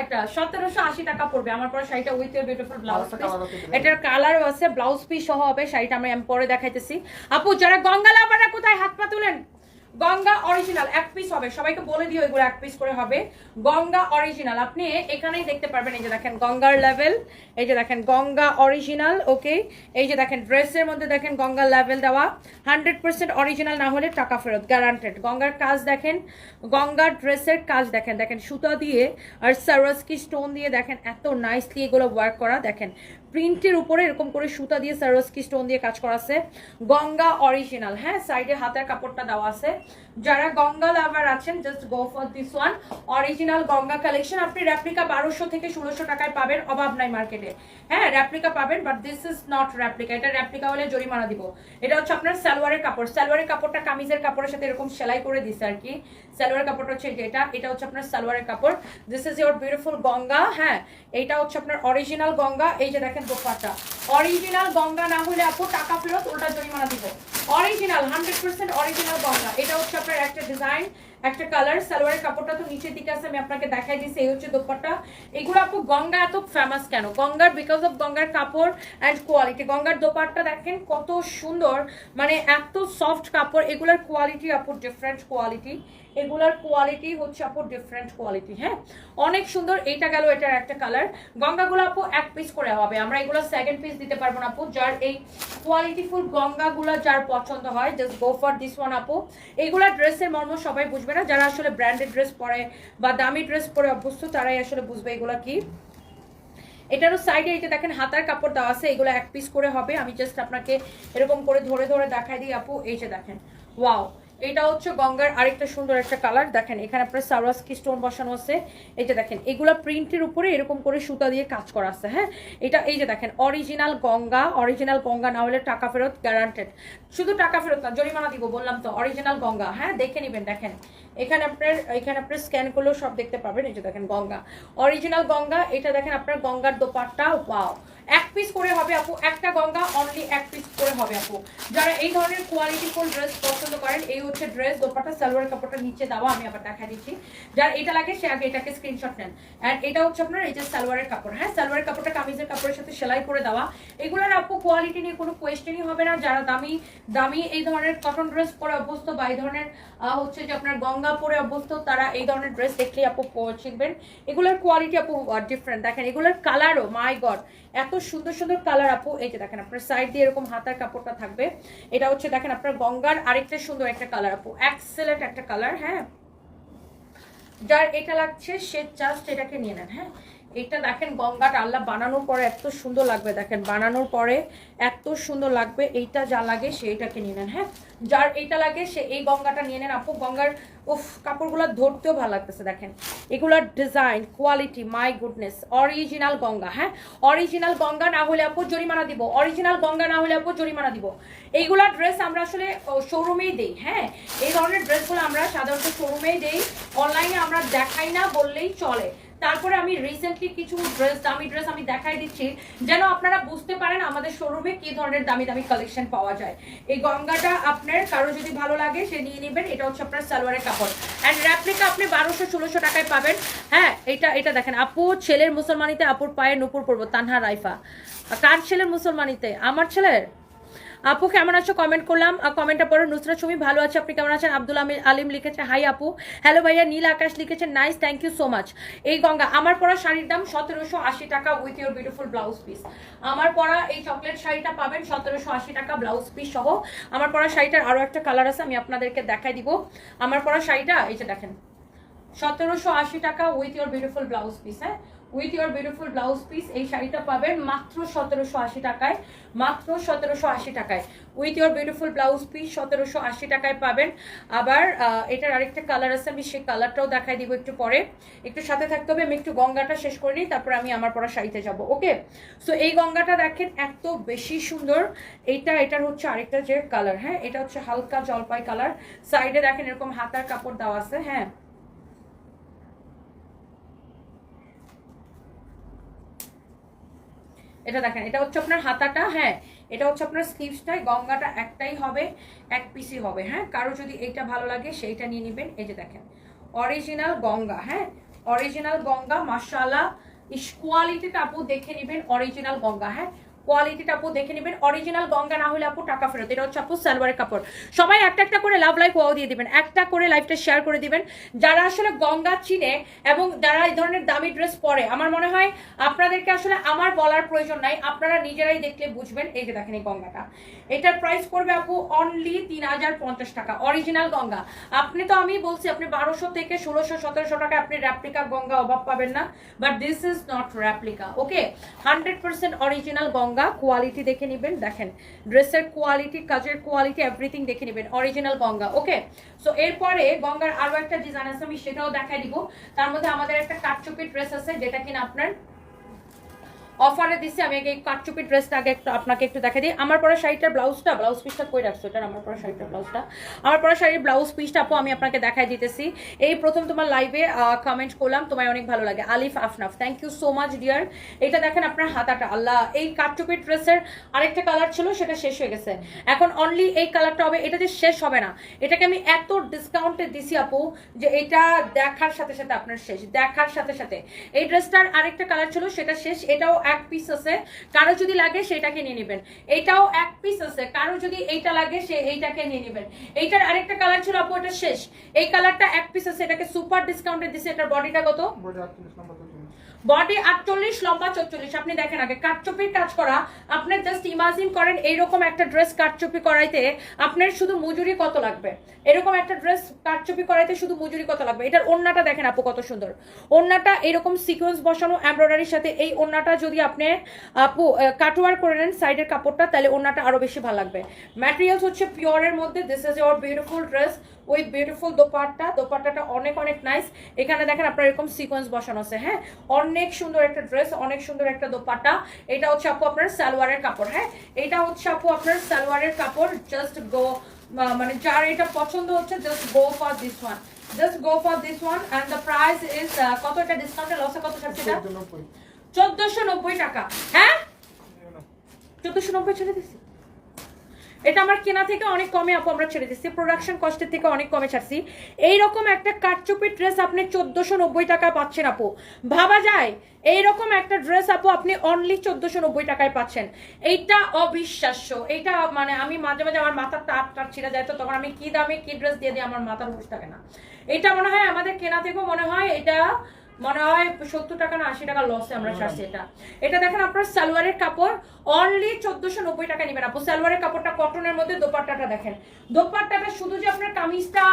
শাড়িটা সতেরোশো আশি টাকা পড়বে। আমার পরে শাড়িটা উইথ বিউটিফুল ব্লাউজ। এটার কালারও আছে ব্লাউজ পিস সহ হবে শাড়িটা আমি পরে দেখাইতেছি। আপু যারা গঙ্গা লাভাররা কোথায় হাত পা তুলেন? গঙ্গা অরিজিনাল এক পিস হবে। সবাইকে বলে দিও এগুলো এক পিস করে হবে। গঙ্গা অরিজিনাল আপনি এখানেই দেখতে পারবেন, এই যে দেখেন গঙ্গার লেভেল এই যে দেখেন গঙ্গা অরিজিনাল ওকে এই যে দেখেন ড্রেসের মধ্যে দেখেন গঙ্গার লেভেল দেওয়া। হান্ড্রেড পার্সেন্ট অরিজিনাল না হলে টাকা ফেরত গ্যারান্টেড গঙ্গার কাজ দেখেন, গঙ্গার ড্রেসের কাজ দেখেন দেখেন সুতা দিয়ে আর সারস্কি স্টোন দিয়ে দেখেন, এত নাইসলি এগুলো ওয়ার্ক করা। দেখেন প্রিন্টের উপরে এরকম করে সুতা দিয়ে সারস্কি স্টোন দিয়ে কাজ করা আছে। গঙ্গা অরিজিনাল হ্যাঁ সাইডে হাতের কাপড়টা দেওয়া আছে। যারা গঙ্গা লাভার আছেন just go for this one original Ganga collection আপনি রেপ্লিকা বারোশো থেকে ষোলোশো টাকায় পাবেন অভাব নাই মার্কেটে হ্যাঁ রেপ্লিকা পাবেন but this is not replica এটা রেপ্লিকা হলে জরিমানা দিব। এটা হচ্ছে আপনার সালোয়ারের কাপড়। সালোয়ারের কাপড়টা কামিজের কাপড়ের সাথে এরকম সেলাই করে দিছে আর কি। সালোয়ারের কাপড়টা হচ্ছে এটা এটা হচ্ছে আপনার সালোয়ারের কাপড়। This is your beautiful Ganga হ্যাঁ এইটা হচ্ছে আপনার অরিজিনাল গঙ্গা। এই যে দেখেন দোপাট্টা। অরিজিনাল গঙ্গা না হলে আপু টাকা ফেরত ওটা জরিমানা দিব। Original hundred percent original Ganga. এটা হচ্ছে আপনার একটা ডিজাইন একটা কালার সালোয়ারের কাপড়টা তো নিচের দিকে আছে, আমি আপনাকে দেখাই দিচ্ছি, এই হচ্ছে দোপাট্টা। এগুলো আপু গঙ্গা এত ফেমাস কেন? গঙ্গার বিকজ অফ গঙ্গার কাপড় অ্যান্ড কোয়ালিটি গঙ্গার দোপাট্টা দেখেন কত সুন্দর মানে এত সফট কাপড়, এগুলোর কোয়ালিটি আপুর ডিফারেন্ট কোয়ালিটি এগুলার কোয়ালিটি হচ্ছে আপু ডিফারেন্ট কোয়ালিটি হ্যাঁ? অনেক সুন্দর, এইটা গেল, এটার একটা কালার গঙ্গাগুলো আপু এক পিস করে হবে। আমরা এগুলো সেকেন্ড পিস দিতে পারব না আপু। যার এই কোয়ালিটিফুল গঙ্গাগুলো যার পছন্দ হয় just go for this one আপু। এইগুলা ড্রেসের মর্ম সবাই বুঝবে না। যারা আসলে ব্র্যান্ডেড ড্রেস পরে বা দামি ড্রেস পরে অভ্যস্ত, তারাই আসলে বুঝবে এগুলো কি। এটারও সাইডে এটা দেখেন, হাতার কাপড় দেওয়া আছে, এগুলো এক পিস করে হবে। আমি জাস্ট আপনাকে এরকম করে ধরে ধরে দেখাই দিই আপু। এই যে দেখেন ওয়াও এটা হচ্ছে গঙ্গার আরেকটা সুন্দর একটা কালার দেখেন, এখানে আপনার সাওরাস্কি স্টোন বসানো আছে? এই যে দেখেন, এগুলো প্রিন্টের উপরে এরকম করে সুতা দিয়ে কাজ করা আছে হ্যাঁ? এটা, এই যে দেখেন অরিজিনাল গঙ্গা অরিজিনাল গঙ্গা না হলে টাকা ফেরত গ্যারান্টেড শুধু টাকা ফেরত না, জরিমানা দিব, বললাম তো অরিজিনাল গঙ্গা হ্যাঁ? দেখে নেবেন, দেখেন। এখানে আপনার এখানে আপনার স্ক্যান করলেও সব দেখতে পাবেন, এই যে দেখেন গঙ্গা। অরিজিনাল গঙ্গা, এটা দেখেন আপনার গঙ্গার দোপাট্টা ওয়াও এক পিস করে হবে আপু, একটা গঙ্গা অনলি এক পিস করে হবে আপু। যারা এই ধরনের কোয়ালিটি ফুল ড্রেস পছন্দ করেন, এই হচ্ছে ড্রেস দোপাট্টা, সালোয়ার কাপড়টা নিচে দেওয়া, আমি আবার দেখা দিচ্ছি। যার এটা লাগে, সে আগে এটাকে স্ক্রিনশট নেন। অ্যান্ড এটা হচ্ছে আপনার এই যে সালোয়ারের কাপড় হ্যাঁ? সালোয়ারের কাপড়টা কামিজের কাপড়ের সাথে সেলাই করে দেওয়া। এগুলোর আপু কোয়ালিটি নিয়ে কোনো কোয়েশ্চেনই হবে না। যারা দামি দামি এই ধরনের কটন ড্রেস পরে অভ্যস্ত বা এই ধরনের হচ্ছে যে আপনার গঙ্গা পরে অভ্যস্ত, তারা এই ধরনের ড্রেস দেখলেই আপু শিখবেন এগুলোর কোয়ালিটি আপু ডিফারেন্ট দেখেন, এগুলোর কালারও মাই গড এত সুন্দর সুন্দর কালার আপু, এই যে দেখেন আপনার সাইড দিয়ে এরকম হাতার কাপড়টা থাকবে। এটা হচ্ছে দেখেন আপনার গঙ্গার আরেকটা সুন্দর একটা কালার আপু এক্সেলেন্ট একটা কালার হ্যাঁ? যার এটা লাগছে, সে জাস্ট এটাকে নিয়ে নেন হ্যাঁ? এটা দেখেন গঙ্গাটা আল্লাহ বানানোর পরে এত সুন্দর লাগবে, দেখেন বানানোর পরে এত সুন্দর লাগবে। এইটা যা লাগে সে এটাকে নিয়ে নেন হ্যাঁ? যার এইটা লাগে সে এই গঙ্গাটা নিয়ে নেন। আপু, গঙ্গার, উফ, কাপড়গুলো ধরতেও ভালো লাগতেছে, দেখেন। এগুলোর design quality my goodness original Ganga হ্যাঁ? অরিজিনাল গঙ্গা না হলে আপু জরিমানা দিব অরিজিনাল গঙ্গা না হলে আপু জরিমানা দিব। এইগুলা ড্রেস আমরা আসলে শোরুমেই দেই হ্যাঁ? এই ধরনের ড্রেসগুলো আমরা সাধারণত শোরুমেই দেই। অনলাইনে আমরা দেখাই না বললেই চলে। তারপরে আমি রিসেন্টলি কিছু ড্রেস দামি ড্রেস আমি দেখাই দিচ্ছি। যেন আপনারা বুঝতে পারেন আমাদের শোরুমে কি ধরনের দামি দামি কালেকশন পাওয়া যায়। এই গঙ্গাটা আপনার, কারও যদি ভালো লাগে, সে নিয়ে নেবেন। এটা হচ্ছে আপনার সালোয়ারের কাপড়। অ্যান্ড র্যাপ্লিকা আপনি বারোশো, ষোলোশো টাকায় পাবেন। হ্যাঁ এটা এটা দেখেন, আপু ছেলের মুসলমানিতে আপুর পায়ে নুপুর পড়ব তানহা রাইফা। কার ছেলের মুসলমানিতে? আমার ছেলের? আপু, কেমন আছো? কমেন্ট করলাম। কমেন্টটা পরে নুসরাত সুমি, ভালো আছে? আপনি কেমন আছেন? আব্দুল আলিম লিখেছে হাই আপু। হ্যালো ভাইয়া, নীল আকাশ লিখেছেন nice thank you so much এই গঙ্গা, আমার পরা শাড়ির দাম সতেরোশো আশি টাকা with your beautiful blouse piece আমার পরা এই চকলেট শাড়িটা পাবেন সতেরোশো আশি টাকা ব্লাউজ পিস সহ। আমার পরা শাড়িটার আরও একটা কালার আছে, আমি আপনাদেরকে দেখাই দিব। আমার পরা শাড়িটা, এই যে দেখেন, সতেরোশো আশি টাকা with your beautiful blouse piece হ্যাঁ? With your beautiful blouse piece এই শাড়িটা পাবেন মাত্র সতেরোশো আশি টাকায়, মাত্র সতেরোশো আশি টাকায়। With your beautiful blouse piece সতেরোশো আশি টাকায় পাবেন। আবার এটার আরেকটা কালার আছে, আমি সেই কালারটাও দেখাই দিব একটু পরে। একটু সাথে থাকতে হবে, আমি একটু গঙ্গাটা শেষ করে নিই, তারপর আমি আমার পরা শাড়িতে যাব, ওকে? সো এই গঙ্গাটা দেখেন এত বেশি সুন্দর। এইটা এটার হচ্ছে আরেকটা যে কালার হ্যাঁ? এটা হচ্ছে হালকা জলপাই কালার সাইডে দেখেন এরকম হাতার কাপড় দেওয়া আছে হ্যাঁ? এটা দেখেন, এটা হচ্ছে আপনার হাতাটা হ্যাঁ এটা হচ্ছে আপনার স্লিভসটাই গঙ্গাটা একটাই হবে, এক পিসই হবে হ্যাঁ কারও যদি এইটা ভালো লাগে সেইটা নিয়ে নেবেন, এই যে দেখেন অরিজিনাল গঙ্গা হ্যাঁ অরিজিনাল গঙ্গা, মাশাআল্লাহ, ইস কোয়ালিটিটা আপু দেখে নেবেন অরিজিনাল গঙ্গা হ্যাঁ কোয়ালিটিটা আপু দেখে নেবেন। অরিজিনাল গঙ্গা না হলে আপু টাকা ফেরত। এটা হচ্ছে আপু সালোয়ারের কাপড়। সবাই একটা একটা করে লাভ লাইক ওয়াও দিয়ে দিবেন। একটা করে লাইভটা শেয়ার করে দিবেন। যারা আসলে গঙ্গা চিনে এবং যারা এই ধরনের দামি ড্রেস পরে, আমার মনে হয় আপনাদেরকে আসলে আমার বলার প্রয়োজন নাই। আপনারা নিজেরাই দেখলে বুঝবেন। এই যে দেখেন এই গঙ্গাটা। এটার প্রাইস পড়বে আপু অনলি তিন হাজার পঞ্চাশ টাকা। অরিজিনাল গঙ্গা। আপনি তো আমি বলছি, আপনি বারোশো থেকে ষোলোশো, সতেরোশো টাকা আপনি র্যাপ্লিকা গঙ্গা অভাব পাবেন না। But this is not replica okay hundred percent original Ganga quality দেখে নেবেন। দেখেন ড্রেসের কোয়ালিটি কাজের কোয়ালিটি এভরিথিং দেখে নেবেন। অরিজিনাল গঙ্গা ওকে সো এরপরে গঙ্গার আরও একটা ডিজাইন আছে, আমি সেটাও দেখাই দিব। তার মধ্যে আমাদের একটা কাটচুপি ড্রেস আছে, যেটা কিনা আপনার অফারে দিছি, আমি এই কাটচুপি ড্রেসটা আগে একটু আপনাকে একটু দেখা দিই। আমার পরা শাড়িটার ব্লাউজটা, ব্লাউজ পিসটা কই রাখছো? এটা আমার পরা শাড়িটার ব্লাউজটা। আমার পরে শাড়ির ব্লাউজ পিসটা আপু আমি আপনাকে দেখাই দিতেছি। এই প্রথম তোমার লাইভে কমেন্ট করলাম, তোমায় অনেক ভালো লাগে। Alif Afnaf thank you so much dear এটা দেখেন আপনার হাতাটা, আল্লাহ। এই কাটচুপি ড্রেসের আরেকটা কালার ছিল, সেটা শেষ হয়ে গেছে। এখন অনলি এই কালারটা হবে, এটা যে শেষ হবে না, এটাকে আমি এত ডিসকাউন্টে দিছি আপু, যে এটা দেখার সাথে সাথে আপনার শেষ, দেখার সাথে সাথে। এই ড্রেসটার আরেকটা কালার ছিল, সেটা শেষ, এটাও এক পিস আছে, কারও যদি লাগে সেটাকে নিয়ে নেবেন। এটাও এক পিস আছে, কারও যদি এইটা লাগে সে এইটাকে নিয়ে নেবেন। এইটার আরেকটা কালার ছিল, আপু, এটা শেষ। এই কালারটা এক পিস আছে, এটাকে সুপার ডিসকাউন্টে দিছে, এটার বডিটা কত? বডি আটচল্লিশ, লম্বা চল্লিশ আপনি দেখেন আগে কাঠচুপির কাজ করা, আপনি জাস্ট ইমাজিন করেন এইরকম একটা ড্রেস কাঠচুপি করাইতে আপনার শুধু মজুরি কত লাগবে? এরকম একটা ড্রেস কাঠচুপি করাইতে শুধু মজুরি কত লাগবে? এটার ওন্নাটা দেখেন আপু কত সুন্দর। ওন্নাটা এরকম সিকোয়েন্স বসানো এমব্রয়ডারির সাথে, এই ওন্নাটা যদি আপনি, আপু কাটওয়ার করে নেন সাইডের কাপড়টা, তাহলে ওন্নাটা আরও বেশি ভালো লাগবে। ম্যাটেরিয়ালস হচ্ছে পিওরের মধ্যে this is your beautiful dress with beautiful dupatta. দোপাট্টাটা অনেক অনেক নাইস এখানে দেখেন আপনার এরকম সিকোয়েন্স বসানো আছে হ্যাঁ? অনেক সুন্দর একটা ড্রেস অনেক সুন্দর একটা দোপাট্টা। এটা হচ্ছে আপু আপনার সালোয়ারের কাপড় হ্যাঁ? এটা হচ্ছে আপু আপনার সালোয়ারের কাপড় জাস্ট গো মানে যার এটা পছন্দ হচ্ছে just go for this one just go for this one and the price is কত এটা ডিসকাউন্টে লসে কত থাকছে এটা? চোদ্দশো নব্বই। টাকা হ্যাঁ? চোদ্দশো নব্বই। ছেড়ে দিচ্ছি এটা আমার কেনা থেকে অনেক কমে, আপু, আমরা ছেড়ে দিচ্ছি। প্রোডাকশন কস্টের থেকে অনেক কমে ছাড়ছি। এইরকম একটা কাটচুপির ড্রেস আপনি চোদ্দশো নব্বই টাকা পাচ্ছেন, আপু। ভাবা যায়, এইরকম একটা ড্রেস আপু, আপনি অনলি চোদ্দশো নব্বই টাকায় পাচ্ছেন। এইটা অবিশ্বাস্য। এইটা মানে আমি মাঝে মাঝে আমার মাথার তাপ টাপ ছিঁড়ে যায়, তো তখন আমি কি দামে কি ড্রেস দিয়ে দিই, আমার মাথার হুশ থাকে না। এটা মনে হয় আমাদের কেনা থেকেও মনে হয় এটা মনে হয় সত্তর টাকা না আশি টাকা লসে আমরা ছাড়ছি এটা। এটা দেখেন আপনার সালোয়ারের কাপড় অনলি চোদ্দশো নব্বই টাকা নেবেন আপু। সালোয়ারের কাপড়টা কটনের মধ্যে, দোপাট্টাটা দেখেন। দোপাট্টাটা শুধু যে আপনার কামিজটা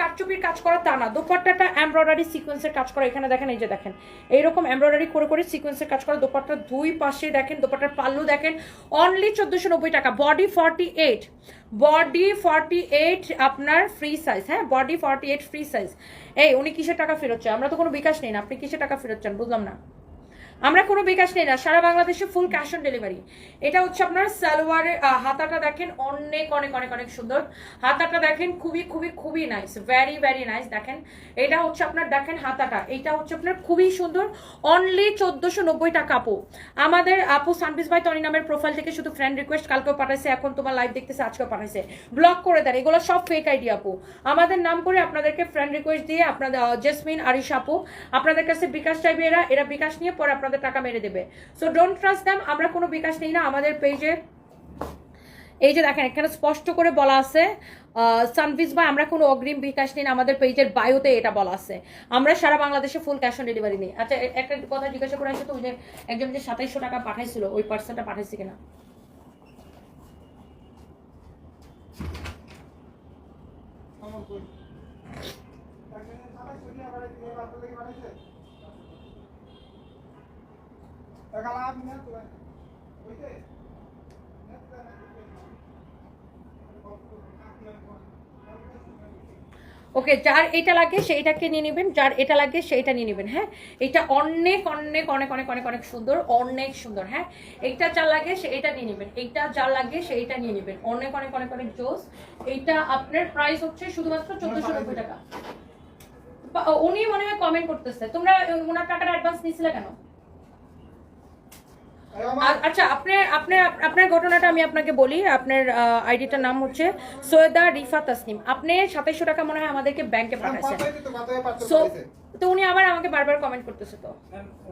কাটচুপির কাজ করা তা না। দোপাট্টাটা এমব্রয়ডারি সিকোয়েন্সের কাজ করা। এখানে দেখেন, এই যে দেখেন। এইরকম এমব্রয়ডারি করে করে সিকোয়েন্সের কাজ করা। দোপাট্টার দুই পাশে দেখেন, দোপাট্টার পাল্লু দেখেন। অনলি চোদ্দশো নব্বই টাকা। Body forty eight body forty eight আপনার ফ্রি সাইজ হ্যাঁ? Body forty eight free size এই, উনি কিসের টাকা ফেরত চান আমরা তো কোনো বিকাশ নেই না, আপনি কিসের টাকা ফেরত চান? বুঝলাম না। আমরা কোনো বিকাশ নেই না, সারা বাংলাদেশে ফুল ক্যাশ অন ডেলিভারি এটা হচ্ছে আপনার সালোয়ারের হাতাটা দেখেন অনেক অনেক অনেক অনেক সুন্দর। হাতাটা দেখেন খুবই খুবই খুবই নাইস ভ্যারি ভ্যারি নাইস দেখেন। এটা হচ্ছে আপনার, দেখেন হাতাটা এটা হচ্ছে আপনার খুবই সুন্দর। অনলি চোদ্দশো নব্বই টাকা আপু। আমাদের আপু সানবিস ভাই তনি নামের প্রোফাইল থেকে শুধু ফ্রেন্ড রিকোয়েস্ট কালকেও পাঠাইছে, এখন তোমার লাইভ দেখতেছে, আজকেও পাঠাইছে। ব্লক করে দেন, এগুলো সব ফেক আইডি আপু। আমাদের নাম করে আপনাদেরকে ফ্রেন্ড রিকোয়েস্ট দিয়ে আপনাদের জেসমিন আরিশ আপু, আপনাদের কাছে বিকাশ চাইবে এরা এরা বিকাশ নিয়ে পরে আপনাদের টাকা মেরে দেবে। সো ডোন্ট ট্রাস্ট দ্যাম আমরা কোনো বিকাশ নেই না, আমাদের পেজে এই যে দেখেন, এখানে স্পষ্ট করে বলা আছে সানভিস বা আমরা কোনো অগ্রিম বিকাশ নিন আমাদের পেজের বায়োতে এটা বলা আছে। আমরা সারা বাংলাদেশে ফুল ক্যাশ অন ডেলিভারি নিই। আচ্ছা একটা কথা জিজ্ঞাসা করে আসে তো, ওই যে একজন যে সাতাইশশো টাকা পাঠাইছিল, ওই পার্সেন্টটা পাঠাইছে কিনা? আমার কই একদিন সাতাশ কোটি টাকা বাড়াইছে, এই বাচ্চা থেকে বাড়াইছে। টাকা লাভ না তো হইছে ওকে যার এটা লাগে সেইটাকে নিয়ে নেবেন, যার এটা লাগে সেইটা নিয়ে নেবেন হ্যাঁ? এটা অনেক অনেক অনেক অনেক অনেক অনেক সুন্দর অনেক সুন্দর হ্যাঁ? এইটা যা লাগে সে এটা নিয়ে নেবেন, এইটা যা লাগে সেইটা নিয়ে নেবেন, অনেক অনেক অনেক অনেক জোস। এইটা আপনার প্রাইস হচ্ছে শুধুমাত্র চোদ্দশো নব্বই টাকা। উনি মনে হয় কমেন্ট করতেছে, তোমরা ওনার টাকাটা অ্যাডভান্স নিছিলে কেন? আচ্ছা আপনার আপনার আপনার ঘটনাটা আমি আপনাকে বলি আপনার আইডিটার নাম হচ্ছে সৈয়দা রিফা তাসনিম। আপনি সাতাইশশো টাকা মনে হয় আমাদেরকে ব্যাংকে পাঠাচ্ছেন পাঠাইছি তো, উনি আবার আমাকে বারবার কমেন্ট করতেছে তো।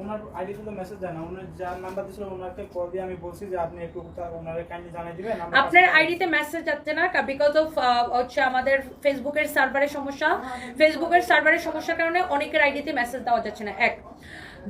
ওনার আইডিতে তো মেসেজ দেয় না ওনার যার নাম্বার দিয়েছিল ওনাকে কল দিয়ে আমি বলছি যে আপনি একটু তার ওনারে কাইন্ডলি জানিয়ে দিবেন আপনার। আইডিতে মেসেজ যাচ্ছে না বিকজ অফ হচ্ছে আমাদের ফেসবুকের সার্ভারের সমস্যা। ফেসবুকের সার্ভারের সমস্যার কারণে অনেকের আইডিতে মেসেজ দেওয়া যাচ্ছে না। এক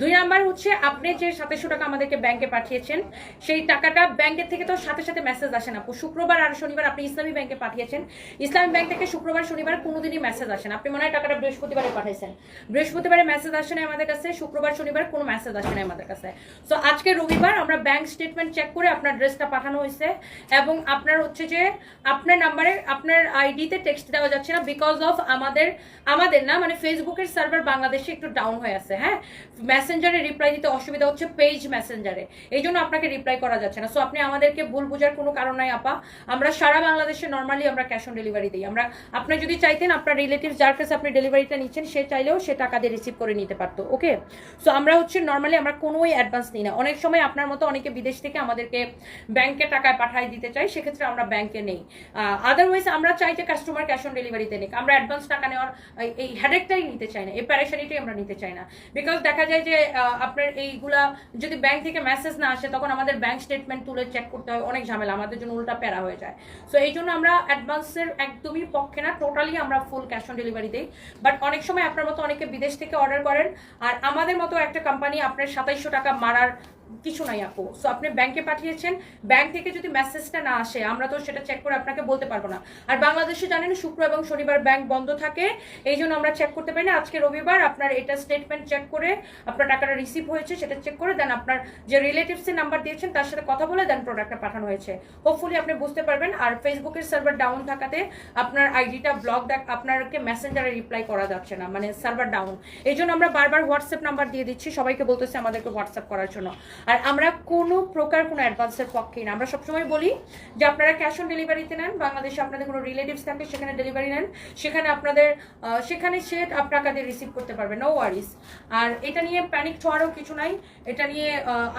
দুই নাম্বার হচ্ছে, আপনি যে সাতাশশো টাকা আমাদেরকে ব্যাংকে পাঠিয়েছেন, সেই টাকাটা ব্যাংকের থেকে তো সাথে সাথে মেসেজ আসে না। শুক্রবার আর শনিবার আপনি ইসলামী ব্যাংকে পাঠিয়েছেন। ইসলামী ব্যাংক থেকে শুক্রবার, শনিবার কোনোদিনই মেসেজ আসে না। আপনি মনে হয় টাকাটা বৃহস্পতিবারে পাঠিয়েছেন বৃহস্পতিবারে মেসেজ আসে না আমাদের কাছে, শুক্রবার, শনিবার কোনো মেসেজ আসে না আমাদের কাছে। সো আজকে রবিবার আমরা ব্যাংক স্টেটমেন্ট চেক করে আপনার ড্রেসটা পাঠানো হয়েছে এবং আপনার হচ্ছে যে, আপনার নাম্বারে আপনার আইডিতে টেক্সট দেওয়া যাচ্ছে না বিকজ অফ আমাদের আমাদের না মানে ফেসবুকের সার্ভার বাংলাদেশে একটু ডাউন হয়ে আছে হ্যাঁ? মেসেঞ্জারে রিপ্লাই দিতে অসুবিধা হচ্ছে পেজ মেসেঞ্জারে এই জন্য আপনাকে রিপ্লাই করা যাচ্ছে না। সো আপনি আমাদেরকে ভুল বোঝার কোনো কারণ নাই, আপা। আমরা সারা বাংলাদেশে নর্মালি আমরা ক্যাশ অন ডেলিভারি দিই। আমরা, আপনি যদি চাইতেন, আপনার রিলেটিভ যার কাছে আপনি ডেলিভারিটা নিচ্ছেন, সে চাইলেও সে টাকা দিয়ে রিসিভ করে নিতে পারতো ওকে সো আমরা হচ্ছে নর্মালি আমরা কোনোই অ্যাডভান্স নিই না। অনেক সময় আপনার মতো অনেকে বিদেশ থেকে আমাদেরকে ব্যাংকে টাকায় পাঠিয়ে দিতে চাই সেক্ষেত্রে আমরা ব্যাংকে নেই। আদারওয়াইজ আমরা চাই যে কাস্টমার ক্যাশ অন ডেলিভারিতে নিক। আমরা অ্যাডভান্স টাকা নেওয়ার, এই- এই হেডেকটাই নিতে চাই না। এই প্যারেশানিটাই আমরা নিতে চাই না। বিকজ দেখা যায় যে আহ, আপনার এইগুলা যদি ব্যাংক থেকে মেসেজ না আসে তখন আমাদের ব্যাংক স্টেটমেন্ট তুলে চেক করতে হয় অনেক ঝামেলা আমাদের জন্য উল্টা প্যারা হয়ে যায়। সো এই জন্য আমরা অ্যাডভান্সের একদমই পক্ষে না টোটালি আমরা ফুল ক্যাশ অন ডেলিভারি দিই। বাট অনেক সময় আপনার মতো অনেকে বিদেশ থেকে অর্ডার করেন আর আমাদের মতো একটা কোম্পানি আপনার সাতাইশশো টাকা মারার কিছু নাই আপু। সো আপনি ব্যাংকে পাঠিয়েছেন ব্যাংক থেকে যদি মেসেজটা না আসে, আমরা তো সেটা চেক করে আপনাকে বলতে পারব না। আর বাংলাদেশে জানেন, শুক্র এবং শনিবার ব্যাংক বন্ধ থাকে, এই জন্য আমরা চেক করতে পারি না। আজকে রবিবার আপনার এটা স্টেটমেন্ট চেক করে আপনার টাকাটা রিসিভ হয়েছে, সেটা চেক করে দেন আপনার যে রিলেটিভসের নাম্বার দিয়েছেন, তার সাথে কথা বলে দেন প্রোডাক্টটা পাঠানো হয়েছে। হোপফুলি আপনি বুঝতে পারবেন। আর ফেসবুকের সার্ভার ডাউন থাকাতে আপনার আইডিটা ব্লক দেখ, আপনাকে মেসেঞ্জারে রিপ্লাই করা যাচ্ছে না মানে সার্ভার ডাউন এই জন্য আমরা বারবার হোয়াটসঅ্যাপ নাম্বার দিয়ে দিচ্ছি, সবাইকে বলতেছি আমাদেরকে হোয়াটসঅ্যাপ করার জন্য। আর আমরা কোনো প্রকার কোনো অ্যাডভান্সের পক্ষেই না। আমরা সবসময় বলি যে আপনারা ক্যাশ অন ডেলিভারিতে নেন, বাংলাদেশে আপনাদের কোনো রিলেটিভস থাকে, সেখানে ডেলিভারি নেন। সেখানে আপনাদের সেখানে সে টাকা দিয়ে রিসিভ করতে পারবে নো ওয়ারিস আর এটা নিয়ে প্যানিক হওয়ারও কিছু নাই, এটা নিয়ে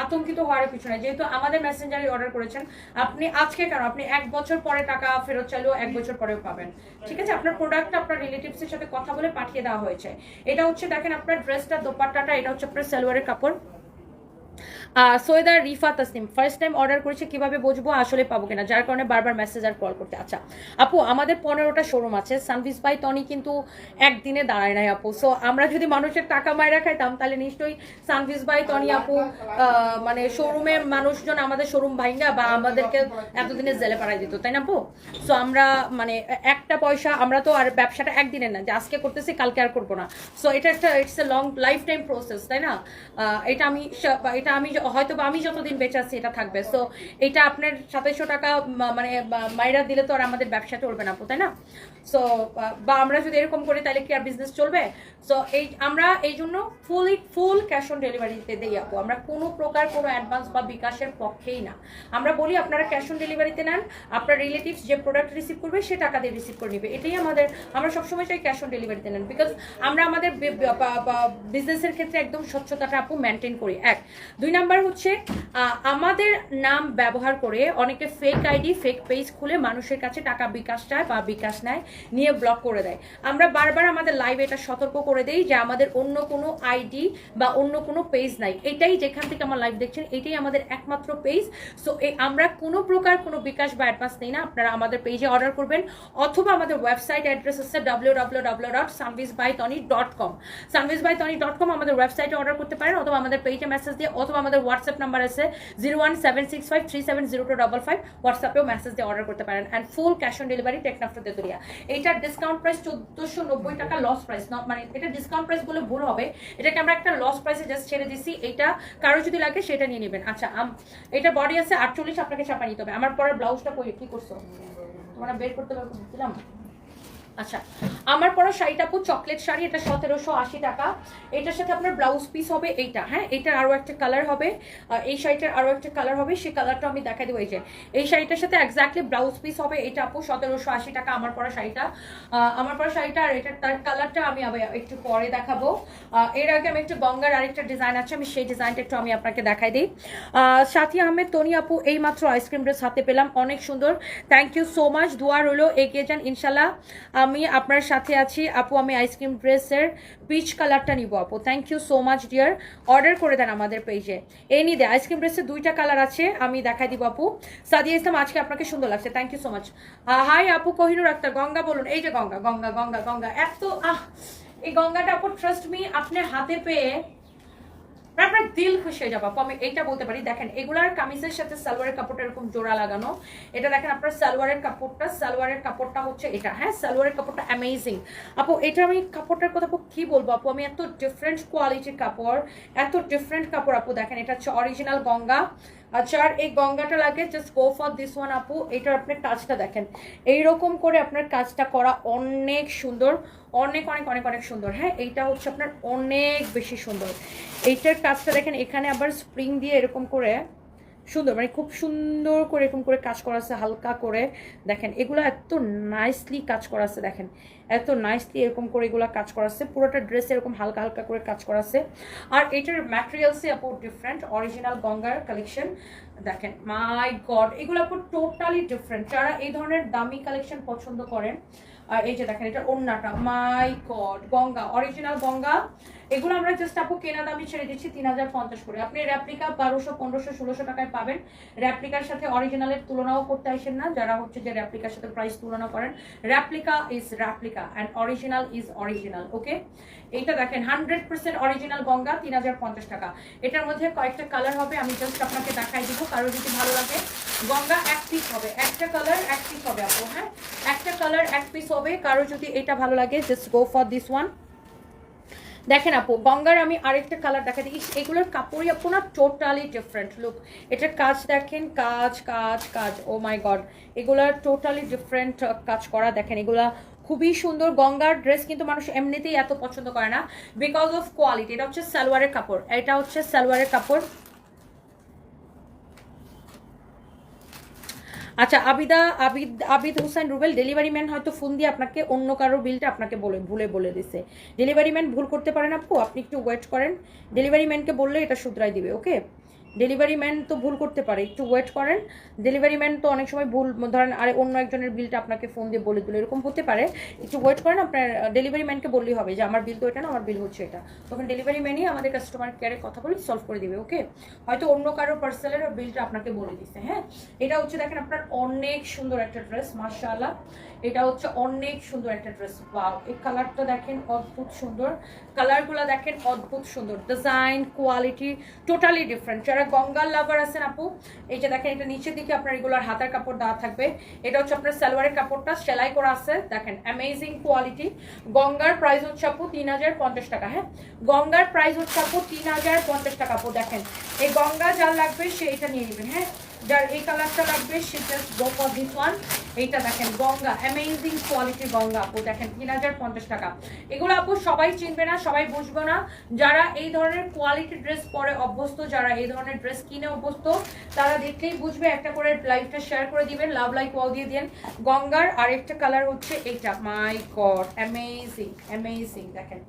আতঙ্কিত হওয়ারও কিছু নাই। যেহেতু আমাদের মেসেঞ্জারে অর্ডার করেছেন, আপনি আজকে কেন, আপনি এক বছর পরে টাকা ফেরত চাইলেও এক বছর পরেও পাবেন। ঠিক আছে? আপনার প্রোডাক্ট আপনার রিলেটিভসের সাথে কথা বলে পাঠিয়ে দেওয়া হয়েছে। এটা হচ্ছে, দেখেন আপনার ড্রেসটা দোপাট্টাটা, এটা হচ্ছে আপনার সালোয়ারের কাপড়। আহ, Syeda Rifa Tasnim first time order করেছে কীভাবে বুঝব? আসলে পাবো কিনা? যার কারণে বারবার মেসেজ আর কল করতে। আচ্ছা আপু আমাদের পনেরোটা শোরুম আছে। সানভিস বাই টনি কিন্তু একদিনে দাঁড়ায় নাই আপু। সো আমরা যদি মানুষের টাকা মায়েরা খাইতাম তাহলে নিশ্চয়ই সানভিস বাই টনি আপু মানে শোরুমে মানুষজন আমাদের শোরুম ভাঙ্গা বা আমাদেরকে এতদিনে জেলে পাঠাই দিত তাই না আপু? সো আমরা মানে একটা পয়সা আমরা তো আর ব্যবসাটা একদিনে না যে আজকে করতেছি কালকে আর করব না। সো এটা একটা it's a long life time process তাই না? এটা আমি এটা আমি হয়তো বা আমি যতদিন বেঁচে আছি, এটা থাকবে। সো এটা আপনার সাতাইশশো টাকা মানে মাইরা দিলে তো আর আমাদের ব্যবসা চলবে না তাই না? সো বা আমরা যদি এরকম করি, তাহলে কি আর বিজনেস চলবে? সো এই, আমরা এই জন্য ফুল ফুল ক্যাশ অন ডেলিভারিতে দিই আপু। আমরা কোনো প্রকার কোনো অ্যাডভান্স বা বিকাশের পক্ষেই না। আমরা বলি, আপনারা ক্যাশ অন ডেলিভারিতে নেন, আপনার রিলেটিভস যে প্রোডাক্ট রিসিভ করবে, সে টাকা দিয়ে রিসিভ করে নেবে। এটাই আমাদের, আমরা সবসময় চাই ক্যাশ অন ডেলিভারিতে নেন। বিকজ আমরা আমাদের বিজনেসের ক্ষেত্রে একদম স্বচ্ছতাটা আপু মেনটেন করি। এক। দুই নাম্বার হচ্ছে আমাদের নাম ব্যবহার করে অনেকে ফেক আইডি ফেক পেজ খুলে মানুষের কাছে টাকা বিকাশ চায় বা বিকাশ নেয়, নিয়ে ব্লক করে দেয়। আমরা বারবার আমাদের লাইভে এটা সতর্ক করে দেই যে আমাদের অন্য কোনো আইডি বা অন্য কোনো পেজ নাই। এটাই যেখান থেকে আমার লাইভ দেখছেন, এটাই আমাদের একমাত্র পেজ সো আমরা কোনো প্রকার কোনো বিকাশ বা অ্যাডভান্স নেই না। আপনারা আমাদের পেজে অর্ডার করবেন, অথবা আমাদের ওয়েবসাইট অ্যাড্রেস হচ্ছে W W W dot Sanvis by Toni dot com Sanvis by Toni dot com আমাদের ওয়েবসাইটে অর্ডার করতে পারেন, অথবা আমাদের পেজে মেসেজ দিয়ে, অথবা আমাদের হোয়াটসঅ্যাপ নাম্বার আছে zero one seven six five three seven zero two double five হোয়াটসঅ্যাপেও message দিয়ে অর্ডার করতে পারেন। And full cash on delivery টেকনাফটা Tetulia এইটার ডিসকাউন্ট প্রাইস চোদ্দোশো নব্বই টাকা লস প্রাইস মানে এটা ডিসকাউন্ট প্রাইস বলে ভুল হবে। এটাকে আমরা একটা লস প্রাইসে জাস্ট ছেড়ে দিচ্ছি এটা কারও যদি লাগে সেটা নিয়ে নেবেন। আচ্ছা এটা বডি আছে আটচল্লিশ, আপনাকে চাপা নিতে হবে। আমার পরে ব্লাউজটা কই? কি করছ? তোমরা বের করতে পারব দিলাম। আচ্ছা আমার পরা শাড়িটা আপু চকলেট শাড়ি, এটা সতেরোশো আশি টাকা। এটার সাথে আপনার ব্লাউজ পিস হবে এইটা হ্যাঁ? এটার আরও একটা কালার হবে। এই শাড়িটার আরও একটা কালার হবে সেই কালারটা আমি দেখাই দেবো, এই যে। এই শাড়িটার সাথে এক্স্যাক্টলি ব্লাউজ পিস হবে, এটা আপু, সতেরোশো আশি টাকা আমার পরা শাড়িটা। আমার পরা শাড়িটা আর এটার, তার কালারটা আমি একটু পরে দেখাবো। এর আগে আমি একটু গঙ্গার আরেকটা ডিজাইন আছে, আমি সেই ডিজাইনটা একটু আমি আপনাকে দেখাই দিই। সাথী আহমেদ, তনি আপু এই মাত্র আইসক্রিম ড্রেস হাতে পেলাম, অনেক সুন্দর। থ্যাংক ইউ সো মাচ দোয়া রইল, এগিয়ে যান, ইনশাল্লাহ। আমি আপনার সাথে আছি। আপু, আমি আইসক্রিম ড্রেসের পিচ কালারটা নিব, আপু। Thank you so much dear order করে দেন আমাদের পেজে এই নিয়ে দেয় আইসক্রিম ড্রেসের দুইটা কালার আছে, আমি দেখাই দিব, আপু। সাদিয়া ইসলাম, আজকে আপনাকে সুন্দর লাগছে। Thank you so much hi আপু, কোহিনুর আক্তার। গঙ্গা বলুন, এই যে গঙ্গা গঙ্গা গঙ্গা গঙ্গা। এত, আহ, এই গঙ্গাটা, আপু ট্রাস্ট মি আপনার হাতে পেয়ে আপনার দিল খুশি হয়ে যাব। আমি এইটা বলতে পারি, দেখেন, এগুলার কামিজের সাথে সালোয়ারের কাপড়টা এরকম জোড়া লাগানো। এটা দেখেন, আপনার সালোয়ারের কাপড়টা সালোয়ারের কাপড়টা হচ্ছে এটা হ্যাঁ? সালোয়ারের কাপড়টা অ্যামেজিং আপু, এটা আমি কাপড়টার কথা কি বলব? আপু, আমি এত ডিফারেন্ট কোয়ালিটির কাপড়, এত ডিফারেন্ট কাপড়, আপু, দেখেন, এটা হচ্ছে অরিজিনাল গঙ্গা। আচ্ছা আর এই গঙ্গাটা লাগে just go for this one আপু। এটার আপনার কাজটা দেখেন। এইরকম করে আপনার কাজটা করা অনেক সুন্দর। অনেক অনেক অনেক অনেক সুন্দর। হ্যাঁ এইটা হচ্ছে আপনার অনেক বেশি সুন্দর। এইটার কাজটা দেখেন, এখানে আবার স্প্রিং দিয়ে এরকম করে সুন্দর মানে খুব সুন্দর করে এরকম করে কাজ করা আছে, হালকা করে। দেখেন, এগুলো এত নাইসলি কাজ করা আছে, দেখেন। এত নাইসলি এরকম করে এগুলো কাজ করা আছে। পুরোটা ড্রেস এরকম হালকা হালকা করে কাজ করা আছে। আর এটার ম্যাটেরিয়ালসে আপু ডিফারেন্ট অরিজিনাল গঙ্গার কালেকশন দেখেন মাই গড এগুলো আপু টোটালি ডিফারেন্ট যারা এই ধরনের দামি কালেকশন পছন্দ করেন, আর এই যে দেখেন এটা ওন্নাটা my god Ganga original Ganga. এগুলো আমরা জাস্ট আপু কেনা দামি ছেড়ে দিচ্ছি তিন হাজার পঞ্চাশ করে। আপনি র্যাপ্লিকা বারোশো, পনেরোশো, ষোলোশো টাকায় পাবেন। র্যাপ্লিকার সাথে অরিজিনালের তুলনাও করতে আসেন না, যারা হচ্ছে যে র্যাপ্লিকার সাথে প্রাইস তুলনা করেন। Replica is replica and original is original okay এইটা দেখেন হান্ড্রেড পার্সেন্ট অরিজিনাল গঙ্গা, তিন হাজার পঞ্চাশ টাকা। এটার মধ্যে কয়েকটা কালার হবে, আমি জাস্ট আপনাকে দেখাই দিব, কারও যদি ভালো লাগে। গঙ্গা এক পিস হবে, একটা কালার এক পিস হবে আপু হ্যাঁ? একটা কালার এক পিস হবে, কারও যদি এটা ভালো লাগে just go for this one দেখেন আপু, গঙ্গার আমি আরেকটা কালার দেখা। দিই এগুলোর কাপড়ই আপু না টোটালি ডিফারেন্ট লুক এটার কাজ দেখেন, কাজ কাজ কাজ। ও মাই গড এগুলার টোটালি ডিফারেন্ট কাজ করা দেখেন। এগুলা খুবই সুন্দর। গঙ্গার ড্রেস কিন্তু মানুষ এমনিতেই এত পছন্দ করে না। বিকজ অফ কোয়ালিটি এটা হচ্ছে সালোয়ারের কাপড়। এটা হচ্ছে সালোয়ারের কাপড়। আচ্ছা আবিদা, আবিদ আবিদ হোসেন রুবেল ডেলিভারি ম্যান হয়তো ফোন দিয়ে আপনাকে অন্য কারও বিলটা আপনাকে বলে, ভুলে বলে দিছে। ডেলিভারি ম্যান ভুল করতে পারেন আপু, আপনি একটু ওয়েট করেন। ডেলিভারি ম্যানকে বললে এটা শুধরাই দিবে ওকে ডেলিভারি ম্যান তো ভুল করতে পারে, একটু ওয়েট করেন। ডেলিভারি ম্যান তো অনেক সময় ভুল, ধরেন আরে অন্য একজনের বিলটা আপনাকে ফোন দিয়ে বলে দিল, এরকম হতে পারে। একটু ওয়েট করেন, আপনার ডেলিভারি ম্যানকে বললেই হবে যে, আমার বিল তো এটা না, আমার বিল হচ্ছে এটা। তখন ডেলিভারি ম্যানই আমাদের কাস্টমার কেয়ারে কথা বলে সলভ করে দিবে ওকে হয়তো অন্য কারও পার্সেলের বিলটা আপনাকে বলে দিচ্ছে হ্যাঁ? এটা হচ্ছে দেখেন আপনার অনেক সুন্দর একটা ড্রেস মার্শাল্লাহ এটা হচ্ছে অনেক সুন্দর একটা ড্রেস। ওয়াও এই কালারটা দেখেন অদ্ভুত সুন্দর। কালারগুলো দেখেন অদ্ভুত সুন্দর। ডিজাইন কোয়ালিটি টোটালি ডিফারেন্ট যারা গঙ্গার লাভার আছেন আপু, এই যে দেখেন এটা নিচের দিকে আপনার এগুলোর হাতের কাপড় দেওয়া থাকবে। এটা হচ্ছে আপনার সালোয়ারের কাপড়টা, সেলাই করা আছে। দেখেন অ্যামেজিং কোয়ালিটি গঙ্গার প্রাইস হচ্ছে আপু তিন হাজার পঞ্চাশ টাকা হ্যাঁ? গঙ্গার প্রাইস হচ্ছে আপু তিন হাজার পঞ্চাশ টাকা আপু, দেখেন। এই গঙ্গা যার লাগবে, সে এটা নিয়ে নেবেন হ্যাঁ? যার এই কালারটা লাগবে, সে জাস্ট দিস ওয়ান এইটা দেখেন, গঙ্গা অ্যামেজিং কোয়ালিটি গঙ্গা আপু। দেখেন, তিন হাজার পঞ্চাশ টাকা। এগুলো আপু সবাই চিনবে না, সবাই বুঝবে না। যারা এই ধরনের কোয়ালিটি ড্রেস পরে অভ্যস্ত, যারা এই ধরনের ড্রেস কিনে অভ্যস্ত, তারা দেখলেই বুঝবে, একটা করে লাইভটা শেয়ার করে দিবেন লাভ লাইক ওয়াল দিয়ে দিন গঙ্গার আরেকটা কালার হচ্ছে এইটা। মাই গড অ্যামেজিং অ্যামেজিং দেখেন।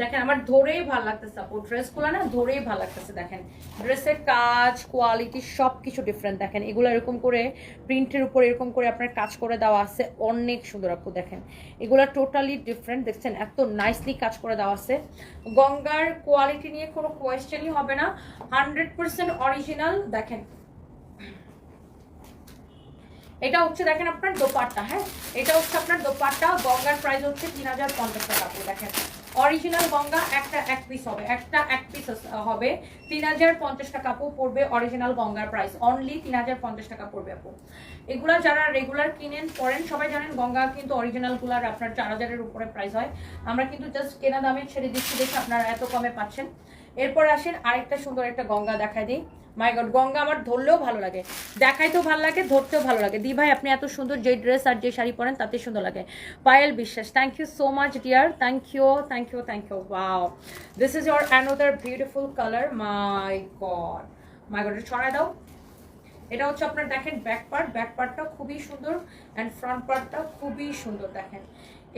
দেখেন, আমার ধরেই ভালো লাগতেছে আপু। ড্রেসগুলো না ধরেই ভালো লাগতেছে, দেখেন। ড্রেসের কাজ কোয়ালিটি সব কিছু ডিফারেন্ট দেখেন। এগুলো এরকম করে প্রিন্টের উপর এরকম করে আপনার কাজ করে দেওয়া আছে, অনেক সুন্দর আপু, দেখেন। এগুলো টোটালি ডিফারেন্ট দেখছেন? এত নাইসলি কাজ করে দেওয়া আছে। গঙ্গার কোয়ালিটি নিয়ে কোনো কোয়েশ্চেনই হবে না। হান্ড্রেড পার্সেন্ট অরিজিনাল দেখেন। এটা হচ্ছে, দেখেন, আপনার দোপাট্টা হ্যাঁ? এটা হচ্ছে আপনার দোপাট্টা। গঙ্গার প্রাইস হচ্ছে তিন হাজার পঞ্চাশ টাকা দেখেন। অরিজিনাল গঙ্গা একটা এক পিস হবে, একটা এক পিস হবে। তিন হাজার পঞ্চাশ টাকা আপু পড়বে অরিজিনাল গঙ্গার প্রাইস অনলি তিন হাজার পঞ্চাশ টাকা পড়বে আপু। এগুলা যারা রেগুলার কিনেন, পড়েন, সবাই জানেন গঙ্গা কিন্তু অরিজিনালগুলার আপনার চার হাজারের উপরে প্রাইস হয়। আমরা কিন্তু জাস্ট কেনা দামে ছেড়ে দিচ্ছি, দেখে আপনারা এত কমে পাচ্ছেন। এরপর আসেন আরেকটা সুন্দর একটা গঙ্গা দেখা দিই। মাই গড গঙ্গা আমার ধরলেও ভালো লাগে। দেখাইতেও ভালো লাগে, ধরতেও ভালো লাগে। দি ভাই, আপনি এত সুন্দর যে ড্রেস আর যে শাড়ি পরেন, তাতে সুন্দর লাগে। Payel Biswas thank you so much dear thank you thank you thank you wow this is your another beautiful colour my god my god ছড়ায় দাও। এটা হচ্ছে আপনার দেখেন ব্যাক পার্ট ব্যাক পার্টটা খুবই সুন্দর অ্যান্ড ফ্রন্ট পার্টটা খুবই সুন্দর দেখেন।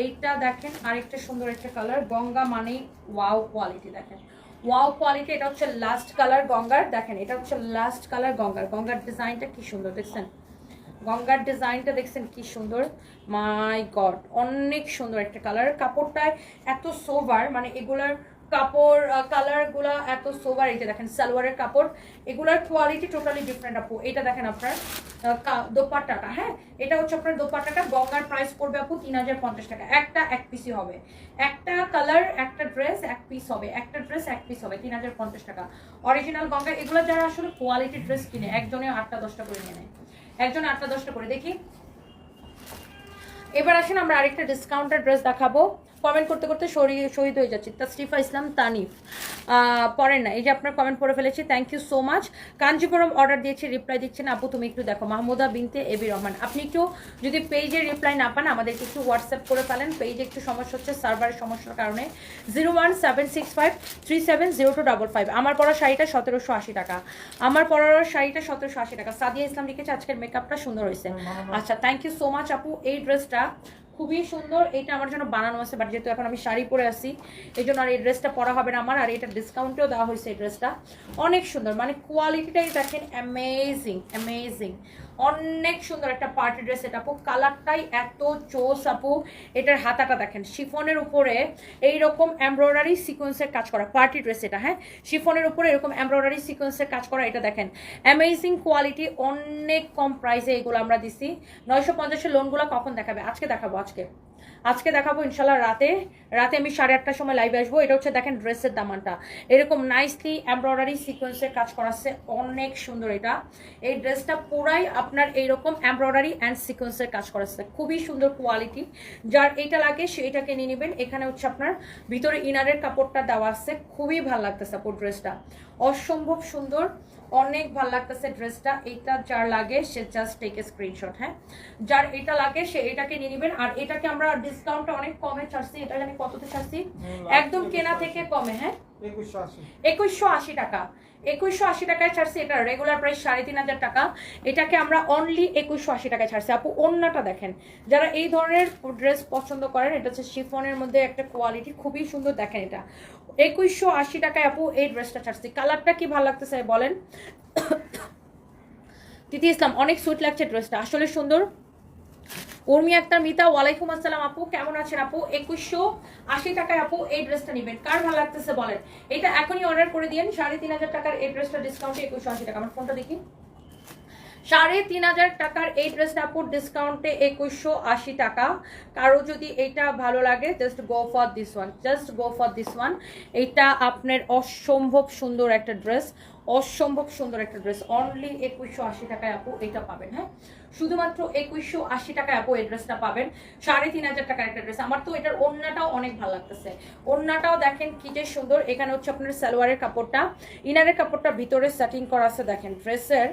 এইটা দেখেন আরেকটা সুন্দর একটা কালার গঙ্গা মানেই ওয়াও কোয়ালিটি দেখেন। ওয়াও কোয়ালিটি এটা হচ্ছে লাস্ট কালার গঙ্গার। দেখেন, এটা হচ্ছে লাস্ট কালার গঙ্গার। গঙ্গার ডিজাইনটা কি সুন্দর, দেখছেন? গঙ্গার ডিজাইনটা দেখছেন কি সুন্দর? মাই গড অনেক সুন্দর একটা কালার কাপড়টায় এত সোভার মানে এগুলার কাপড় কালারগুলো এত সোভার এই যে দেখেন সালোয়ারের কাপড়, এগুলার কোয়ালিটি টোটালি ডিফারেন্ট আপু। এটা দেখেন আপনার দোপাট্টাটা হ্যাঁ? এটা হচ্ছে আপনার দোপাট্টাটা, গঙ্গার প্রাইস পড়বে আপু তিন হাজার পঞ্চাশ টাকা। একটা এক পিসই হবে। একটা কালার একটা ড্রেস এক পিস হবে। একটা ড্রেস এক পিস হবে। তিন হাজার পঞ্চাশ টাকা। অরিজিনাল গঙ্গা, এগুলো যারা আসলে কোয়ালিটি ড্রেস কিনে, একজনে আটটা, দশটা করে নিয়ে নেয়। একজনে আটটা, দশটা করে। দেখি। এবার আসেন আমরা আরেকটা ডিসকাউন্টের ড্রেস দেখাবো। কমেন্ট করতে করতে শরীর শহীদ হয়ে যাচ্ছি। তাসরিফা ইসলাম তানিফ। পড়েন না এই যে আপনার কমেন্ট পড়ে ফেলেছি thank you so much Kanchipuram order দিয়েছি রিপ্লাই দিচ্ছেন। আপু তুমি একটু দেখো মাহমুদা বিনতে এবি রহমান। আপনি একটু যদি পেজে রিপ্লাই না পান আমাদেরকে একটু হোয়াটসঅ্যাপ করে ফেলেন। পেজে একটু সমস্যা হচ্ছে সার্ভারের সমস্যার কারণে। Zero one seven six five three seven zero two double five আমার পড়া শাড়িটা সতেরোশো আশি টাকা। আমার পড়ার শাড়িটা সতেরোশো আশি টাকা। সাদিয়া ইসলাম লিখেছে আজকের মেকআপটা সুন্দর হয়েছে। আচ্ছা থ্যাংক ইউ সো মাচ আপু। এই ড্রেসটা খুবই সুন্দর। এটা আমার জন্য বানানো আছে বাট যেহেতু এখন আমি শাড়ি পরে আসি এই জন্য আর এই ড্রেসটা পরা হবে না আমার, আর এটা ডিসকাউন্টেও দেওয়া হয়েছে এই ড্রেসটা অনেক সুন্দর মানে কোয়ালিটিটাই দেখেন অ্যামেজিং অ্যামেজিং অনেক সুন্দর একটা পার্টি ড্রেস এটা আপু কালারটাই এত চোস আপু। এটার হাতাটা দেখেন, শিফনের উপরে এইরকম এমব্রয়ডারি সিকোয়েন্সের কাজ করা পার্টি ড্রেস এটা হ্যাঁ? শিফনের উপরে এরকম এমব্রয়ডারি সিকোয়েন্সের কাজ করা, এটা দেখেন। অ্যামেজিং কোয়ালিটি অনেক কম প্রাইসে এগুলো আমরা দিছি। নয়শো পঞ্চাশের লোনগুলো কখন দেখাবে? আজকে দেখাবো, আজকে। আজকে দেখাবো ইনশাল্লাহ রাতে। রাতে আমি সাড়ে আটটার সময় লাইভে আসব। এটা হচ্ছে দেখেন ড্রেসের দামানটা। এরকম নাইসলি এমব্রয়ডারি সিকোয়েন্সের কাজ করাচ্ছে অনেক সুন্দর এটা। এই ড্রেসটা পুরাই আপনার এইরকম এমব্রয়ডারি অ্যান্ড সিকোয়েন্সের কাজ করাচ্ছে খুবই সুন্দর কোয়ালিটি যার এইটা লাগে সেইটাকে নিয়ে নেবেন। এখানে হচ্ছে আপনার ভিতরে ইনারের কাপড়টা দেওয়া আছে। খুবই ভালো লাগতেছে আপু ড্রেসটা অসম্ভব সুন্দর। অনেক ভালো লাগতেছে ড্রেসটা। এইটা যার লাগে সে জাস্ট টেক এ স্ক্রিনশট হ্যাঁ? যার এটা লাগে সে এটাকে নিয়ে নেবেন। আর এটাকে আমরা ডিসকাউন্টটা অনেক কমে ছাড়ছি। এটা জানি কততে ছাড়ছি? একদম কেনা থেকে কমে হ্যাঁ? একুশশো আশি। একুশশো আশি টাকা। একুশশো আশি টাকায় ছাড়ছি এটা রেগুলার প্রাইস সাড়ে তিন হাজার টাকা। এটাকে আমরা অনলি একুশশো আশি টাকায় ছাড়ছি। আপু অন্যটা দেখেন। যারা এই ধরনের ড্রেস পছন্দ করেন, এটা হচ্ছে শিফনের মধ্যে একটা কোয়ালিটি খুবই সুন্দর, দেখেন এটা। একুশশো আশি টাকায় আপু এই ড্রেসটা ছাড়ছি। কালারটা কি ভালো লাগতেছে বলেন। তিতি ইসলাম, অনেক সুইট লাগছে ড্রেসটা আসলে সুন্দর। উর্মি আক্তার, মিতা, ওয়ালাইকুম আসসালাম আপু, কেমন আছেন আপু? একুশশো আশি টাকায় আপু এই ড্রেসটা নেবেন। কার ভালো লাগতেছে বলেন? এটা এখনই অর্ডার করে দিন সাড়ে তিন হাজার টাকার এই ড্রেসটা ডিসকাউন্টে একুশশো আশি টাকা। আমার ফোনটা দেখি। সাড়ে তিন হাজার টাকার এই ড্রেসটা আপুর ডিসকাউন্টে একুশশো আশি টাকা। কারও যদি এটা ভালো লাগে just go for this one just go for this one এটা আপনার অসম্ভব সুন্দর একটা ড্রেস অসম্ভব সুন্দর একটা ড্রেস অনলি একুশশো আশি টাকায় আপু এটা পাবেন হ্যাঁ? শুধুমাত্র একুশশো আশি টাকায় আপু এই ড্রেসটা পাবেন। সাড়ে তিন হাজার টাকার একটা ড্রেস আমার তো এটার ওড়নাটাও অনেক ভালো লাগতেছে। ওড়নাটাও দেখেন কি যে সুন্দর। এখানে হচ্ছে আপনার সালোয়ারের কাপড়টা। ইনারের কাপড়টা ভিতরে সেটিং করা আছে দেখেন। ড্রেসের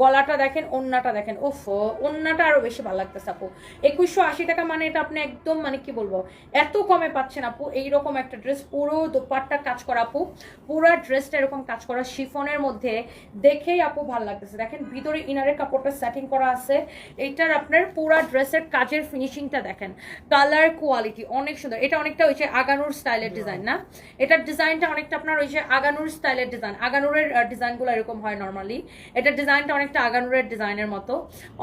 গলাটা দেখেন, ওড়নাটা দেখেন। ওফ, ওড়নাটা আরও বেশি ভালো লাগতেছে আপু। একুশশো আশি টাকা মানে এটা আপনি একদম মানে কি বলব, এত কমে পাচ্ছেন আপু। এইরকম একটা ড্রেস পুরো দোপাট্টা কাজ করা আপু। পুরো ড্রেসটা এরকম কাজ করা। শিফনের মধ্যে দেখেই আপু ভালো লাগতেছে। দেখেন ভিতরে ইনারের কাপড়টা সেটিং করা আছে। এইটার আপনার পুরা ড্রেসের কাজের ফিনিশিংটা দেখেন। কালার কোয়ালিটি অনেক সুন্দর। এটা অনেকটা ওই যে আগানুর স্টাইলের ডিজাইন না? এটার ডিজাইনটা অনেকটা আপনার ওই যে আগানুর স্টাইলের ডিজাইন আগানুরের ডিজাইনগুলো এরকম হয় নর্মালি এটার ডিজাইনটা অনেকটা আগানুরের ডিজাইনের মতো।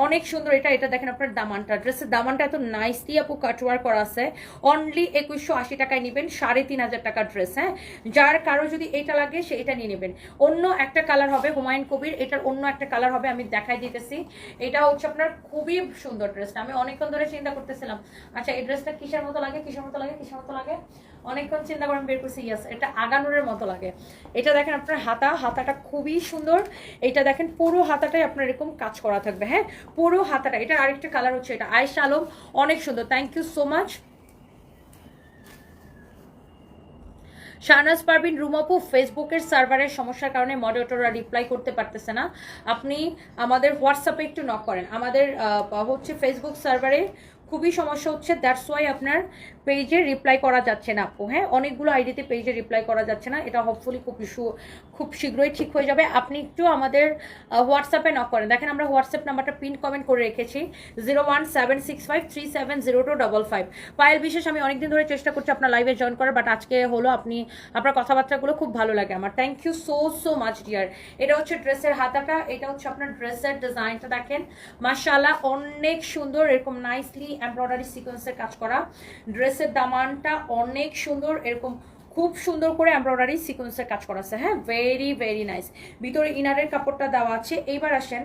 অনেক সুন্দর এটা এটা দেখেন আপনার দামানটা। ড্রেসের দামানটা এত নাইসলি আপু কাটওয়ার করা আছে। অনলি একুশশো আশি টাকায় নেবেন সাড়ে তিন হাজার টাকার ড্রেস হ্যাঁ? যার কারও যদি এটা লাগে সে এটা নিয়ে নেবেন। অন্য একটা কালার হবে হুমায়ুন কবির এটার অন্য একটা কালার হবে আমি দেখাই দিতেছি। এটা হচ্ছে আপনার খুবই সুন্দর ড্রেসটা আমি অনেকক্ষণ ধরে চিন্তা করতেছিলাম আচ্ছা এই ড্রেসটা কিসের মতো লাগে, কিসের মতো লাগে, কিসের মতো লাগে? অনেকক্ষণ চিন্তা করে আমি বের করছি ইয়াস এটা আগানোরের মতো লাগে। এটা দেখেন আপনার হাতা, হাতাটা খুবই সুন্দর। এটা দেখেন পুরো হাতাটাই আপনার এরকম কাজ করা থাকবে হ্যাঁ? পুরো হাতাটা, এটা আরেকটা কালার হচ্ছে, এটা আয়েশা আলম, অনেক সুন্দর। Thank you so much Shahnaz Parvin রুমাপু ফেসবুকের সার্ভারের সমস্যার কারণে মডারেটররা রিপ্লাই করতে পারতেছে না। আপনি আমাদের হোয়াটসঅ্যাপে একটু নক করেন। আমাদের হচ্ছে ফেসবুক সার্ভারে খুবই সমস্যা হচ্ছে। দ্যাটস ওয়াই আপনার পেজে রিপ্লাই করা যাচ্ছে না আপু হ্যাঁ? অনেকগুলো আইডিতে পেজে রিপ্লাই করা যাচ্ছে না। এটা হোপফুলি খুব সু- খুব শীঘ্রই ঠিক হয়ে যাবে। আপনি একটু আমাদের হোয়াটসঅ্যাপে নক করেন। দেখেন আমরা হোয়াটসঅ্যাপ নাম্বারটা পিন কমেন্ট করে রেখেছি। Zero one seven six five three seven zero two double five Payel বিশেষ আমি অনেকদিন ধরে চেষ্টা করছি আপনার লাইভে জয়েন করার বাট আজকে হলো আপনি, আপনার কথাবার্তাগুলো খুব ভালো লাগে আমার। Thank you so so much dear এটা হচ্ছে ড্রেসের হাতাটা, এটা হচ্ছে আপনার ড্রেসের ডিজাইনটা দেখেন। মাশাআল্লাহ, অনেক সুন্দর, এরকম নাইসলি এমব্রয়ডারি সিকোয়েন্সের কাজ করা। ড্রেসের দামানটা অনেক সুন্দর, এরকম খুব সুন্দর করে এমব্রয়ডারি সিকোয়েন্সের কাজ করা আছে হ্যাঁ ভেরি ভেরি নাইস ভিতরে ইনারের কাপড়টা দেওয়া আছে। এইবার আসেন।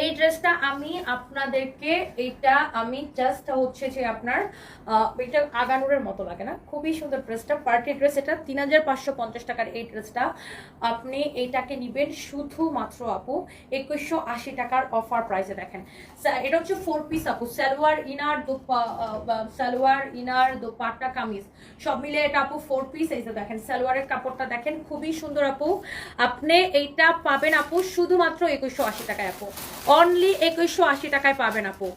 এই ড্রেসটা আমি আপনাদেরকে এটা আমি জাস্ট হচ্ছে যে আপনার এটা আগানুরের মতো লাগে না। খুবই সুন্দর ড্রেসটা। পার্টি ড্রেস এটা, তিন হাজার পাঁচশো পঞ্চাশ টাকার এই ড্রেসটা। আপনি এইটাকে নিবেন শুধুমাত্র আপু একুশশো আশি টাকার অফার প্রাইসে দেখেন। এটা হচ্ছে ফোর পিস আপু। সালোয়ার, ইনার, দোপা সালোয়ার, ইনার, দোপাট্টা, কামিজ। সব মিলে এটা আপু ফোর পিস এই যে দেখেন। সালোয়ারের কাপড়টা দেখেন, খুবই সুন্দর আপু। আপনি এইটা পাবেন আপু শুধুমাত্র একুশশো আশি টাকায় আপু। অনলি একুশশো আশি টাকায় পাবেন আপু।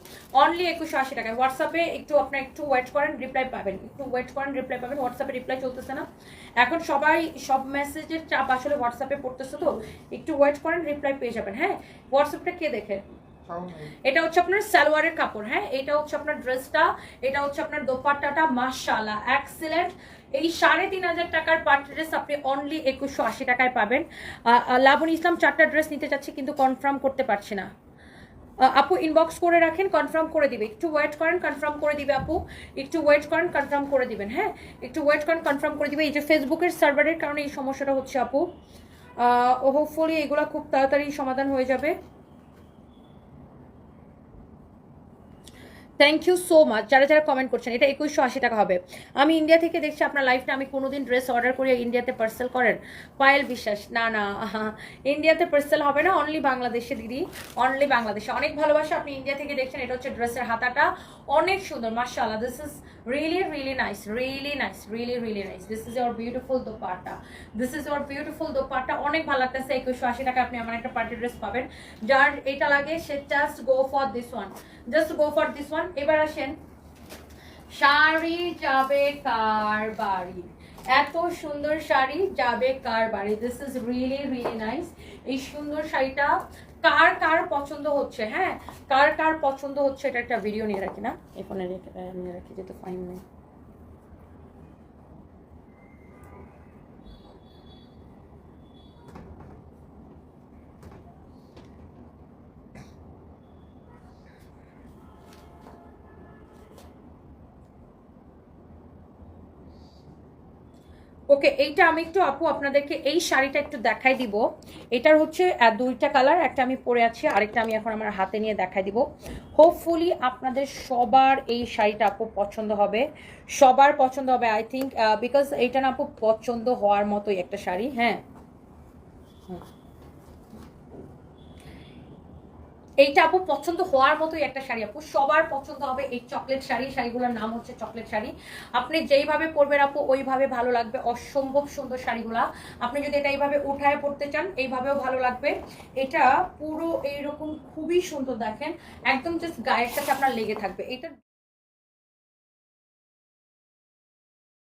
অনলি একুশশো আশি টাকায়। হোয়াটসঅ্যাপে একটু আপনার একটু ওয়েট করেন রিপ্লাই পাবেন। একটু ওয়েট করেন রিপ্লাই পাবেন হোয়াটসঅ্যাপে রিপ্লাই চলতেছে না। এখন সবাই সব মেসেজের চাপ আসলে হোয়াটসঅ্যাপে পড়তেছে তো একটু ওয়েট করেন রিপ্লাই পেয়ে যাবেন। হ্যাঁ হোয়াটসঅ্যাপটা কে দেখে? এটা হচ্ছে আপনার সালোয়ারের কাপড় হ্যাঁ এটা হচ্ছে আপনার ড্রেসটা এটা হচ্ছে আপনার দোপাট্টাটা মাশাআল্লাহ এক্সিলেন্ট এই সাড়ে তিন হাজার টাকার পাট ড্রেস আপনি অনলি একুশশো আশি টাকায় পাবেন। আহ, ইসলাম চারটা ড্রেস নিতে চাচ্ছি কিন্তু কনফার্ম করতে পারছি না। আপু ইনবক্স করে রাখেন কনফার্ম করে দিবে। একটু ওয়েট করেন কনফার্ম করে দিবে আপু। একটু ওয়েট করেন কনফার্ম করে দিবেন হ্যাঁ? একটু ওয়েট করেন কনফার্ম করে দিবে। এই যে ফেসবুকের সার্ভারের কারণে এই সমস্যাটা হচ্ছে আপু। হোপফুলি এগুলো খুব তাড়াতাড়ি সমাধান হয়ে যাবে। থ্যাংক ইউ সো মাচ যারা যারা কমেন্ট করছেন, এটা একুশশো আশি টাকা হবে। আমি ইন্ডিয়া থেকে দেখছি আপনার লাইফটা আমি কোনোদিন ড্রেস অর্ডার করে ইন্ডিয়াতে পার্সেল করেন। পায়েল বিশ্বাস, না না ইন্ডিয়াতে পার্সেল হবে না অনলি বাংলাদেশে, দিদি। অনলি বাংলাদেশে। অনেক ভালোবাসা আপনি ইন্ডিয়া থেকে দেখছেন, এটা হচ্ছে ড্রেসের হাতাটা। অনেক সুন্দর মার্শাল্লাহ this is really really nice really nice really really nice this is your beautiful dupatta this is your beautiful dupatta অনেক ভালো লাগতেছে, একুশশো আশি টাকা আপনি আমার একটা পার্টি ড্রেস পাবেন। যার এটা লাগে, সে just go for this one just go for this one এবার আসেন, শাড়ি যাবে কার বাড়ি? এত সুন্দর শাড়ি যাবে কার বাড়ি? This is really really nice এই সুন্দর শাড়িটা কার কার পছন্দ হচ্ছে হ্যাঁ? কার কার পছন্দ হচ্ছে, এটা একটা ভিডিও নিয়ে রাখি না? এখানে রেখে নিয়ে রাখি যেহেতু ফাইন নেই ওকে এইটা আমি একটু আপু আপনাদেরকে এই শাড়িটা একটু দেখাই দিব। এটার হচ্ছে দুইটা কালার একটা আমি পরে আছি, আরেকটা আমি এখন আমার হাতে নিয়ে দেখাই দিব। হোপফুলি আপনাদের সবার এই শাড়িটা আপু পছন্দ হবে। সবার পছন্দ হবে আই থিঙ্ক বিকজ এইটা না আপু পছন্দ হওয়ার মতোই একটা শাড়ি হ্যাঁ? এইটা আপু পছন্দ হওয়ার মতোই একটা শাড়ি আপু। সবার পছন্দ হবে এই চকলেট শাড়ি। শাড়িগুলোর নাম হচ্ছে চকলেট শাড়ি। আপনি যেইভাবে পরবেন আপু, ওইভাবে ভালো লাগবে। অসম্ভব সুন্দর শাড়িগুলা। আপনি যদি এটা এইভাবে উঠায় পড়তে চান, এইভাবেও ভালো লাগবে। এটা পুরো এইরকম খুবই সুন্দর দেখেন। একদম জাস্ট গায়ের সাথে আপনার লেগে থাকবে। এটা